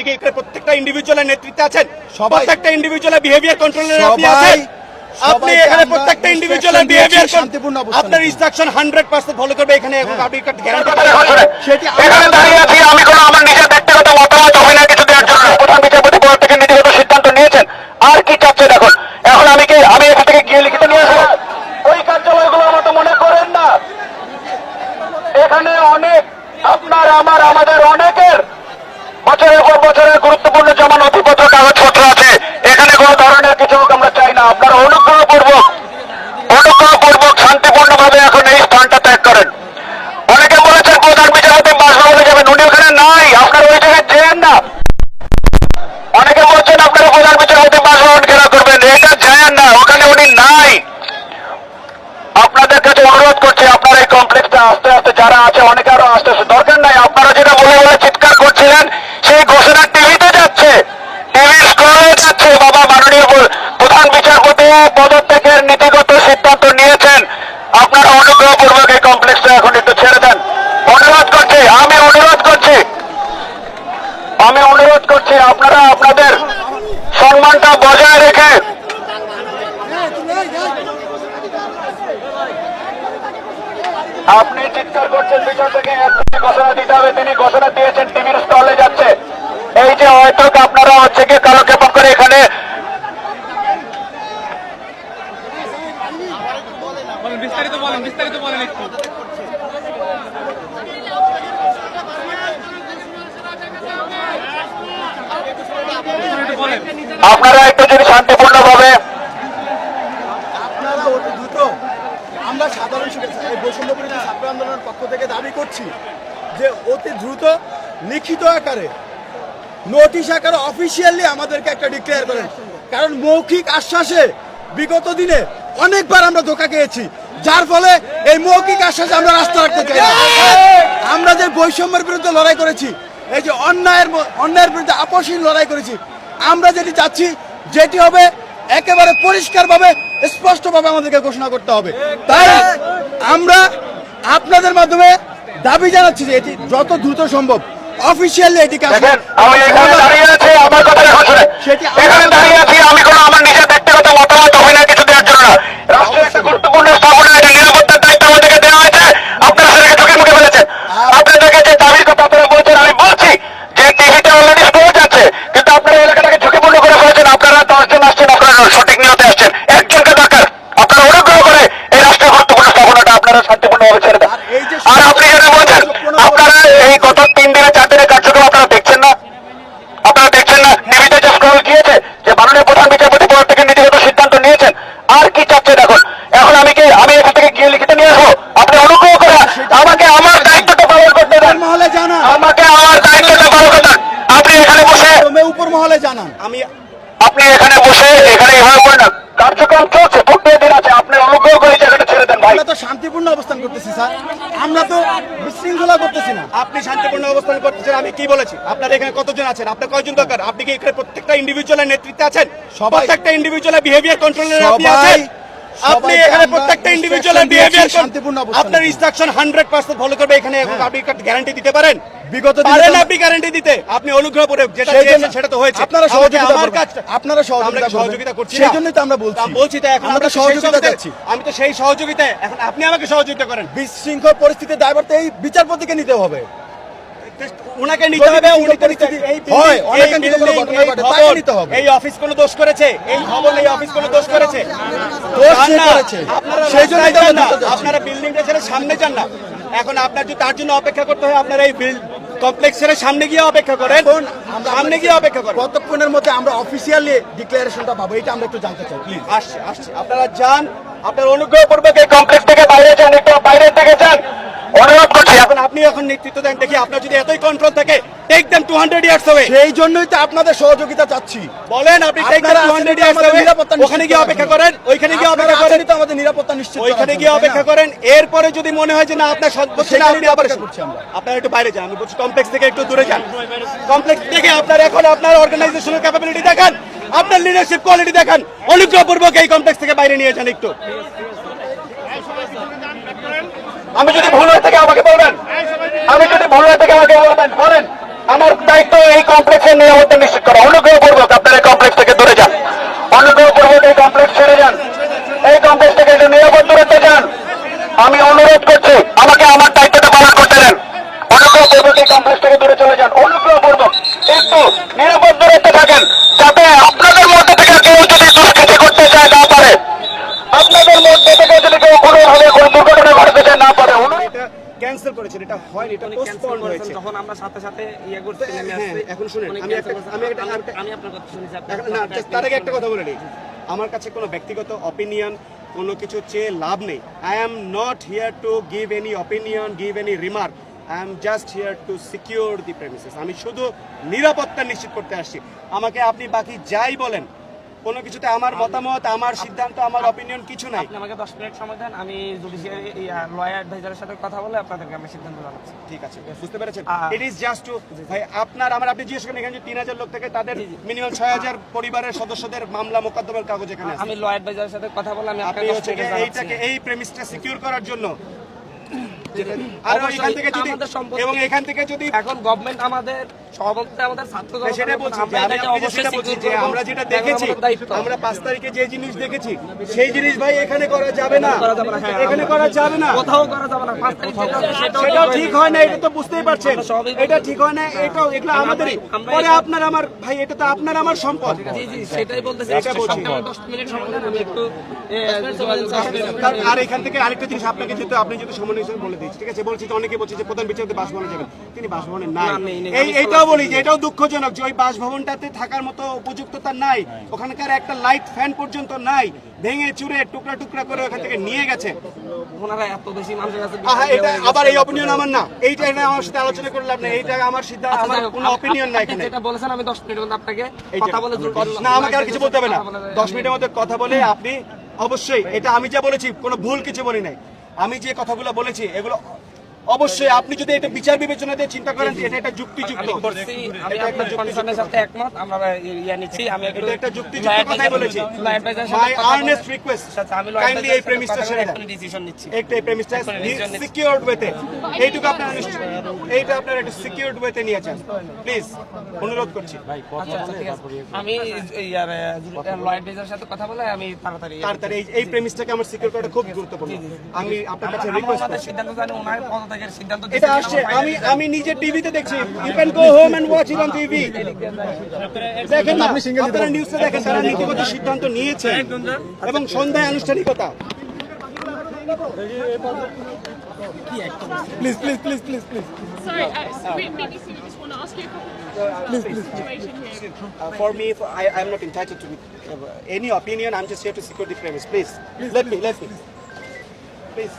আপনি কি এখানে প্রত্যেকটা ইন্ডিভিজুয়ালের নেতৃত্বে আছেন প্রত্যেকটা ইন্ডিভিজুয়ালের বিহেভিয়ার কন্ট্রোলের আপনি আছেন। আপনি এখানে প্রত্যেকটা ইন্ডিভিজুয়ালের বিহেভিয়ার শান্তিপূর্ণ। আপনার ইনস্ট্রাকশন হান্ড্রেড পার্সেন্ট ফলো করবে এখানে এখন আপনি গ্যারান্টি সেটি এখানে দাঁড়িয়ে আছি আমি কোনো আমার নিজের ব্যক্তিগত মতামত হবে না কিছু দেওয়ার জন্য না। প্রধান বিচারপতি পদ থেকে নীতিগত সিদ্ধান্ত নিয়েছেন আর কি চাচ্ছে দেখুন এখন আমি কি আমি এখান থেকে গিয়ে লিখিত নিয়ে আসব ওই কার্যালয়গুলোর মতো মনে করেন না এখানে অনেক আপনার আমার আমাদের অনেকের বছরের পর বছরের গুরুত্বপূর্ণ জমা নথিপত্র কাগজপত্র আছে এখানে কোনো ধরনের কিছু আমরা চাই না আপনারা অনুগ্রহপূর্বক অনুগ্রহপূর্বক শান্তিপূর্ণভাবে এখন এই স্থানটা ত্যাগ করেন অনেকে বলেছেন প্রধান বিচারপতি বাসভবনে যাবেন উনি ওখানে নাই আপনারা ওই জায়গায় যেন না অনেকে বলছেন আপনারা প্রধান বিচারপতি বাসভবন ঘেরা করবেন এটা যায় না ওখানে উনি নাই আপনাদের কাছে অনুরোধ করছি আপনারা এই কমপ্লেক্সটা আস্তে আস্তে যারা আছে অনেকে আরও আস্তে আস্তে দরকার নাই আপনারা যেটা বলে বলে চিৎকার করছিলেন সেই ঘোষণা টিভিতে যাচ্ছে টিভির স্ক্রলে যাচ্ছে বাবা মাননীয় প্র- প্রধান বিচারপতি পদত্যাগের নীতিগত সিদ্ধান্ত নিয়েছেন। আপনারা অনুগ্রহপূর্বক এই কমপ্লেক্সটা এখন একটু ছেড়ে দেন। অনুরোধ করছি, আমি অনুরোধ করছি। আমি অনুরোধ করছি, আপনারা আপনাদের সম্মানটা বজায় রেখে আপনি চিৎকার করছেন, পিছন থেকে ঘোষণা দিতে হবে। তিনি ঘোষণা দিয়েছেন, টিভির স্টলে যাচ্ছে। এই যে হয়তো আপনারা হচ্ছে কি কালক্ষেপণ করে এখানে বলেন বিস্তারিত বলেন বিস্তারিত বলেন একটু একটু বলেন আপনারা একটু যদি লিখিত আকারে, নোটিশ আকারে অফিসিয়ালি আমাদেরকে একটা ডিক্লেয়ার কারণ মৌখিক আশ্বাসে বিগত দিনে অনেকবার আমরা ধোকা খেয়েছি। যার ফলে এই মৌখিক আশ্বাসে আমরা রাস্তা রাখতে চাই আমরা যে বৈষম্যের বিরুদ্ধে লড়াই করেছি, এই যে অন্যায়ের অন্যায়ের বিরুদ্ধে আপসহীন লড়াই করেছি আমরা যেটি চাচ্ছি যেটি হবে একেবারে পরিষ্কারভাবে স্পষ্টভাবে আমাদেরকে ঘোষণা করতে হবে। তাই আমরা আপনাদের মাধ্যমে দাবি জানাচ্ছি যে এটি যত দ্রুত সম্ভব অফিসিয়ালি এটি কাজ সেটি আমার- এখানে দাঁড়িয়ে আছি আমি কোনো আমার নিজের ব্যক্তিগত মতামত অভিনয় কিছু দেওয়ার জন্য না রাষ্ট্রের একটা গুরুত্বপূর্ণ স্থাপনা এটা নিরাপত্তার দায়িত্ব আমাদেরকে দেওয়া হয়েছে আপনারা সেটাকে ঝুঁকি মুখে ফেলেছেন আপনাদেরকে যে দাবির কথা আপনারা বলছেন আমি বলছি যে টিভিতে অলরেডি শো যাচ্ছে কিন্তু আপনারা এলাকাটাকে ঝুঁকিপূর্ণ করে ফেলেছেন আপনারা দশজন আসছেন আপনারা সঠিক নিয়তে আসছেন একজনকে দরকার আপনারা অনুগ্রহ করে এই রাষ্ট্রের গুরুত্বপূর্ণ স্থাপনাটা আপনারা শান্তিপূর্ণভাবে ছেড়ে দেন আর এই যে আর আপনি যেটা বলছেন আপনারা এই গত তিন দিনে চার দিনের কার্যক্রম আপনারা দেখছেন না আপনারা দেখছেন না টিভিতে যে স্ক্রল গিয়েছে যে মাননীয় প্রধান বিচারপতি পদ থেকে নীতিগত সিদ্ধান্ত নিয়েছেন আর কি চাচ্ছে দেখুন এখন আমি কি? আমি এখান থেকে গিয়ে লিখিত নিয়ে আসব। আপনি অনুগ্রহ করে আমাকে আমার দায়িত্বটা পালন করতে দেন। আমাকে আমার দায়িত্বটা পালন করতে আপনি এখানে বসে উপর মহলে জানান। আমি আপনি এখানে বসে এখানে এভাবে করেন কার্যক্রম চলছে ভোটের দিন আছে। আপনি অনুগ্রহ করে জায়গাটা ছেড়ে দেন ভাই। আমরা তো শান্তিপূর্ণ অবস্থান করতেছি স্যার। আমরা তো বিশৃঙ্খলা করতেছি না। আপনি শান্তিপূর্ণ অবস্থান করতেছেন আমি কি বলেছি? আপনার এখানে কতজন আছেন? আপনার কয়জন দরকার? আপনি কি এখানে প্রত্যেকটা ইন্ডিভিজুয়ালের নেতৃত্বে আছেন? সবাই- প্রত্যেকটা ইন্ডিভিজুয়ালের বিহেভিয়ার কন্ট্রোলার আপনি আছেন? আপনি এখানে প্রত্যেকটা ইন্ডিভিজুয়ালের বিহেভিয়ার। আপনার ইনস্ট্রাকশন হান্ড্রেড পার্সেন্ট ফলো করবে এখানে এবং আপনি গ্যারান্টি দিতে পারেন বিগত পারেন আপনি গ্যারান্টি দিতে আপনি অনুগ্রহ করে যেটা জন্য- সেটা তো হয়েছে আপনারা সহযোগিতা আমার। কাজটা আপনারা সহযোগিতা। সহযোগিতা করছি সেই জন্যই তো আমরা বলছি। বলছি তো এখন আমরা সহযোগিতা চাচ্ছি। আমি তো সেই সহযোগিতায় এখন আপনি আমাকে সহযোগিতা করেন বিশৃঙ্খল পরিস্থিতির দায়ভার তো এই বিচারপতিকে নিতে হবে উনাকে হয়, নিতে হবে। এই অফিস কোনো দোষ করেছে এই ভবন এই অফিস কোনো দোষ করেছে দোষ যান সে না, করেছে। আপনারা সেই। আপনারা বিল্ডিংটা ছেড়ে সামনে যান না। এখন আপনার যদি তার জন্য অপেক্ষা করতে হয় আপনারা এই কমপ্লেক্স ছেড়ে সামনে গিয়ে অপেক্ষা করেন। সামনে গিয়ে অপেক্ষা করেন। কতক্ষণের মধ্যে আমরা অফিসিয়ালি ডিক্লারেশনটা পাবো এটা আমরা একটু জানতে চাই প্লিজ আসছে আসছে। আপনারা যান আপনার অনুগ্রহ করবে এই কমপ্লেক্স থেকে বাইরে যান একটু বাইরের থেকে যান। অনুরোধ করছি এখন আপনি এখন নেতৃত্ব দেন দেখি আপনার যদি এতই কন্ট্রোল থাকে take them two hundred years হবে সেই জন্যই তো আপনাদের সহযোগিতা চাচ্ছি। বলেন আপনি টেক আপনারা টু হান্ড্রেড ইয়ার্স হবে ওখানে গিয়ে অপেক্ষা করেন ওইখানে গিয়ে অপেক্ষা করেন। তো আমাদের নিরাপত্তা নিশ্চিত ওইখানে গিয়ে অপেক্ষা করেন এরপরে যদি মনে হয় যে না আপনার হচ্ছে না আপনি আবার। আপনারা একটু বাইরে যান আমি বলছি কমপ্লেক্স থেকে একটু দূরে যান। কমপ্লেক্স থেকে আপনার এখন আপনার অর্গানাইজেশনের ক্যাপাবিলিটি দেখান আপনার লিডারশিপ কোয়ালিটি দেখান। অনুগ্রহপূর্বক এই কমপ্লেক্স থেকে বাইরে নিয়ে যান একটু। আমি যদি ভুল হয়ে থাকে আমাকে বলবেন। আমি যদি ভুল হয়ে থাকে আমাকে বলবেন। বলেন আমার দায়িত্ব এই কমপ্লেক্সের নিরাপত্তা নিশ্চিত করা। অনুগ্রহপূর্বক আপনারা এই কমপ্লেক্স থেকে দূরে যান। অনুগ্রহপূর্বক এই কমপ্লেক্স ছেড়ে যান। এই কমপ্লেক্স থেকে একটু নিরাপদ দূরত্বে যান। আমি অনুরোধ করছি, আমাকে আমার দায়িত্বটা পালন করতে দেন। অনুগ্রহপূর্বক এই কমপ্লেক্স থেকে দূরে চলে যান। অনুগ্রহপূর্বক একটু নিরাপদ দূরত্বে থাকেন, যাতে আপনাদের মধ্যে থেকে কেউ যদি দুষ্কৃতি করতে চায়, না পারে। আপনাদের মধ্যে কোনোভাবে কোনো দুর্ঘটনা ঘটাতে না পারে ক্যান্সেল করেছেন এটা হয়নি এটা পোস্টপোন হয়েছে। যখন আমরা সাথে সাথে ইয়ে করতে নেমে আসছি, এখন শুনেন, আমি একটা- আমি একটা- আমি- আমি আপনার কথা শুনেছি না তার আগে একটা কথা বলে নিই। আমার কাছে কোনো ব্যক্তিগত অপিনিয়ন কোনো কিছু চেয়ে লাভ নেই। I am not here to give any opinion give any remark I am just here to secure the premises আমি শুধু নিরাপত্তা নিশ্চিত করতে আসছি। আমাকে আপনি বাকি যাই বলেন কোনো কিছুতে আমার মতামত আমার সিদ্ধান্ত আমার অপিনিয়ন কিছু নাই। আপনি আমাকে দশ মিনিট সময় দেন আমি জুডিশিয়ারি লয়ার অ্যাডভাইজারের সাথে কথা বলে আপনাদেরকে আমি সিদ্ধান্ত জানাচ্ছি। ঠিক আছে বুঝতে পেরেছেন? ইট ইজ জাস্ট টু ভাই আপনার আমার আপনি জিজ্ঞেস করেন এখানে তিন হাজার লোক থেকে তাদের মিনিমাম ছয় হাজার পরিবারের সদস্যদের মামলা মোকদ্দমার কাগজ এখানে আছে। আমি লয়ার অ্যাডভাইজারের সাথে কথা বলে আমি আপনি আপনাকে এইটাকে এই প্রেমিসটা সিকিউর করার জন্য আর এখান থেকে যদি এবং এখান থেকে যদি এখন গভর্নমেন্ট আমাদের সভাপতি আমাদের ছাত্র সেটা বলছি যে আমরা আমি এটাকে আপনাকে অবশ্যই বলছি যে আমরা যেটা দেখেছি আমরা পাঁচ তারিখে যে জিনিস দেখেছি সেই জিনিস ভাই এখানে করা যাবে না। করা যাবে না, এখানে করা যাবে না। কোথাও করা যাবে না। পাঁচ তারিখ যেটা হবে সেটাও সেটাও ঠিক ঠিক হয় না এটা তো বুঝতেই পারছেন। এটা ঠিক হয় না এটাও এগুলো আমাদেরই। পরে আপনার আমার ভাই এটা তো আপনার আমার সম্পদ। জি জি সেটাই বলতেছি। এটা বলছি। আমার দশ মিনিট সময় আমি একটু এ, যোগাযোগ করছি। আর- এখান থেকে আরেকটা জিনিস আপনাকে যেহেতু আপনি যেহেতু সমন্বয় বলে দিচ্ছি ঠিক আছে? বলছি তো অনেকে বলছে যে প্রধান বিচারপতি বাসভবনে যাবেন। তিনি বাসভবনে নাই। এই এইটাও বলি যে এটাও দুঃখজনক যে ওই বাসভবনটাতে থাকার মতো উপযুক্ততা নাই। ওখানকার একটা লাইট ফ্যান পর্যন্ত নাই। ভেঙে চুরে টুকরা টুকরা করে ওখান থেকে নিয়ে গেছে। ওনারা এত বেশি মানুষের কাছে এটা আবার এই অপিনিয়ন আমার না। এইটা এটা আমার সাথে আলোচনা করে লাভ এইটা আমার সিদ্ধান্ত আচ্ছা, আমার কোনো অপিনিয়ন নাই আপনি এখানে। যেটা বলেছেন আমি দশ মিনিটের মধ্যে আপনাকে কথা বলে না আমাকে আর কিছু বলতে হবে না। কথা বলে- দশ মিনিটের মধ্যে কথা বলে আপনি অবশ্যই এটা আমি যা বলেছি কোনো ভুল কিছু বলি নাই। আমি যে কথাগুলো বলেছি এগুলো অবশ্যই আপনি যদি এটা বিচার বিবেচনা দিয়ে চিন্তা করেন যে এটা একটা যুক্তিযুক্ত আমি আমি একটা আপনার কনসার্নের সাথে একমত আমরা ইয়া নিচ্ছি আমি এটা একটা যুক্তিযুক্ত কথাই বলেছি। মাই আর্নেস্ট রিকোয়েস্ট আচ্ছা, আমি কাইন্ডলি এই প্রেমিসটা ছেড়ে দেন। এখনই নিচ্ছি। একটা এই প্রেমিসটা এখনই decision নিচ্ছি। সিকিউরড ওয়েতে এইটুকু আপনারা নিশ্চয় এইটা আপনারা একটু সিকিউরড ওয়েতে নিয়ে যান প্লিজ অনুরোধ করছি। আচ্ছা আচ্ছা আমি ইয়ার লয়ার অ্যাডভাইজারের সাথে কথা বলে আমি তাড়াতাড়ি তাড়াতাড়ি এই প্রেমিসটাকে আমার সিকিউর করাটা খুব গুরুত্বপূর্ণ। আমি আপনার কাছে রিকোয়েস্ট করছি। সিদ্ধান্ত জানি ওনার পদত্যাগের সিদ্ধান্ত এটা আসছে আমি আমি নিজে টিভিতে দেখছি you can go home and watch it on TV দেখেন না আপনারা নিউজে দেখেন তারা নীতিগত সিদ্ধান্ত নিয়েছেন এবং সন্ধ্যায় আনুষ্ঠানিকতা please please please please please Sorry, uh, we- BBC, we just want to ask you a couple of the. Uh, for me, for, I am not entitled to uh, any opinion. I'm just here to secure the premise. Please, let me, let me. Please.